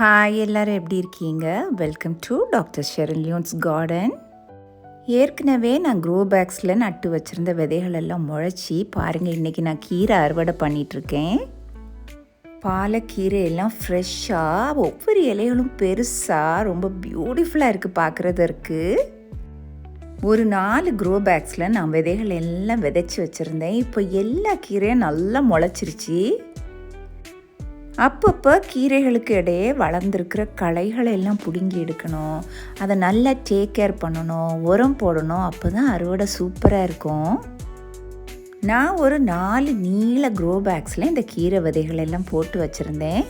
Hi எல்லாரும் எப்படி இருக்கீங்க? Welcome to doctor Sharon Lyons garden ஏற்கனவே நான் க்ரோ பேக்ஸில் நட்டு வச்சுருந்த விதைகள் எல்லாம் முளைச்சி பாருங்கள் இன்றைக்கி நான் கீரை அறுவடை பண்ணிகிட்ருக்கேன் பாலக்கீரை எல்லாம் ஃப்ரெஷ்ஷாக ஒவ்வொரு இலைகளும் பெருசாக ரொம்ப பியூட்டிஃபுல்லாக இருக்குது பார்க்குறதற்கு ஒரு நாலு க்ரோ பேக்ஸில் நான் விதைகள் எல்லாம் விதைச்சி வச்சுருந்தேன். இப்போ எல்லா கீரையும் நல்லா முளைச்சிருச்சு. அப்பப்போ கீரைகளுக்கு இடையே வளர்ந்துருக்கிற களைகளை எல்லாம் பிடுங்கி எடுக்கணும். அதை நல்லா டேக் கேர் பண்ணணும். உரம் போடணும். அப்போ தான் அறுவடை சூப்பராக இருக்கும். நான் ஒரு நாலு நீல க்ரோ பேக்ஸில் இந்த கீரை விதைகள் எல்லாம் போட்டு வச்சுருந்தேன்.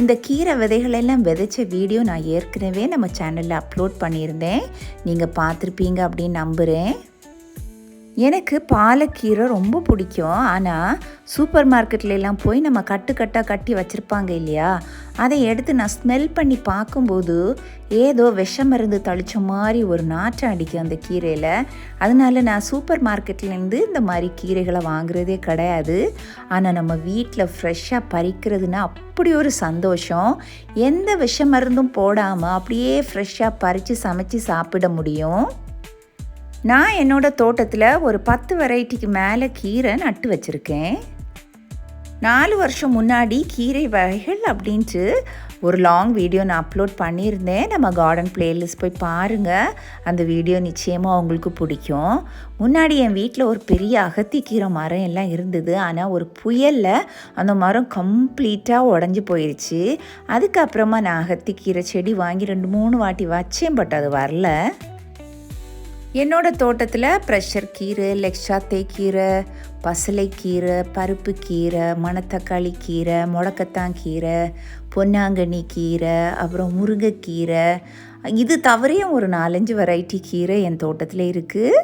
இந்த கீரை விதைகள் எல்லாம் விதைச்ச வீடியோ நான் ஏற்கனவே நம்ம சேனலில் அப்லோட் பண்ணியிருந்தேன். நீங்கள் பார்த்துருப்பீங்க அப்படின்னு நம்புகிறேன் எனக்கு பாலக்கீரை ரொம்ப பிடிக்கும். ஆனால் சூப்பர் மார்க்கெட்லலாம் போய் நம்ம கட்டு கட்டாக கட்டி வச்சுருப்பாங்க இல்லையா? அதை எடுத்து நான் ஸ்மெல் பண்ணி பார்க்கும்போது ஏதோ விஷ மருந்து தளித்த மாதிரி ஒரு நாற்றம் அடிக்கும் அந்த கீரையில். அதனால நான் சூப்பர் மார்க்கெட்லேருந்து இந்த மாதிரி கீரைகளை வாங்குறதே கிடையாது. ஆனால் நம்ம வீட்டில் ஃப்ரெஷ்ஷாக பறிக்கிறதுனா அப்படி ஒரு சந்தோஷம். எந்த விஷ மருந்தும் போடாமல் அப்படியே ஃப்ரெஷ்ஷாக பறித்து சமைச்சு சாப்பிட முடியும்? நான் என்னோடய தோட்டத்தில் ஒரு பத்து வெரைட்டிக்கு மேலே கீரை நட்டு வச்சுருக்கேன். நாலு வருஷம் முன்னாடி கீரை வகைகள் அப்படின்ட்டு ஒரு லாங் வீடியோ நான் அப்லோட் பண்ணியிருந்தேன். நம்ம கார்டன் பிளேலிஸ்ட் போய் பாருங்கள் அந்த வீடியோ நிச்சயமாக உங்களுக்கு பிடிக்கும். முன்னாடி என் வீட்டில் ஒரு பெரிய அகத்திக்கீரை மரம் எல்லாம் இருந்தது. ஆனால் ஒரு புயலில் அந்த மரம் கம்ப்ளீட்டாக உடஞ்சி போயிடுச்சு அதுக்கப்புறமா நான் அகத்திக்கீரை செடி வாங்கி ரெண்டு மூணு வாட்டி வச்சேன் பட் அது வரல. என்னோட தோட்டத்தில் ப்ரெஷர் கீரை லெக்ஷாத்தே கீரை பசலைக்கீரை பருப்பு கீரை மணத்தக்காளி கீரை முடக்கத்தான் கீரை பொன்னாங்கண்ணி கீரை அப்புறம் முருங்கைக்கீரை. இது தவறையும் ஒரு நாலஞ்சு வெரைட்டி கீரை என் தோட்டத்தில் இருக்குது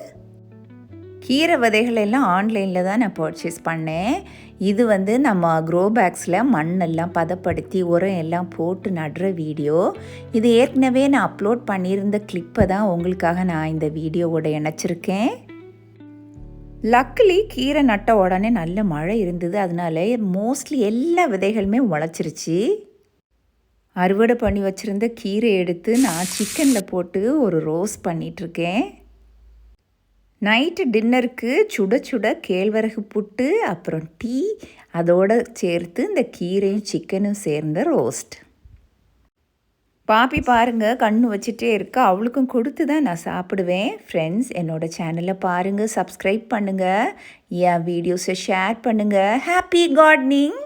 கீரை விதைகள் எல்லாம் ஆன்லைனில் தான் நான் பர்ச்சேஸ் பண்ணேன். இது வந்து நம்ம க்ரோ பேக்ஸில் மண்ணெல்லாம் பதப்படுத்தி உரம் எல்லாம் போட்டு நடுற வீடியோ. இது ஏற்கனவே நான் அப்லோட் பண்ணியிருந்த கிளிப்பை தான் உங்களுக்காக நான் இந்த வீடியோவோட இணைச்சிருக்கேன். லக்கிலி கீரை நட்ட உடனே நல்ல மழை இருந்தது. அதனால மோஸ்ட்லி எல்லா விதைகளுமே முளைச்சிருச்சு. அறுவடை பண்ணி வச்சுருந்த கீரை எடுத்து நான் சிக்கனில் போட்டு ஒரு ரோஸ் பண்ணிகிட்ருக்கேன் நைட்டு டின்னருக்கு சுட சுட கேழ்வரகு புட்டு அப்புறம் டீ அதோடு சேர்த்து இந்த கீரையும் சிக்கனும் சேர்ந்த ரோஸ்ட். பாப்பி பாருங்கள் கண்ணு வச்சுட்டே இருக்க. அவளுக்கும் கொடுத்து தான் நான் சாப்பிடுவேன். ஃப்ரெண்ட்ஸ் என்னோட சேனலை பாருங்கள் சப்ஸ்கிரைப் பண்ணுங்கள் என் வீடியோஸை ஷேர் பண்ணுங்கள் ஹாப்பி கார்டனிங்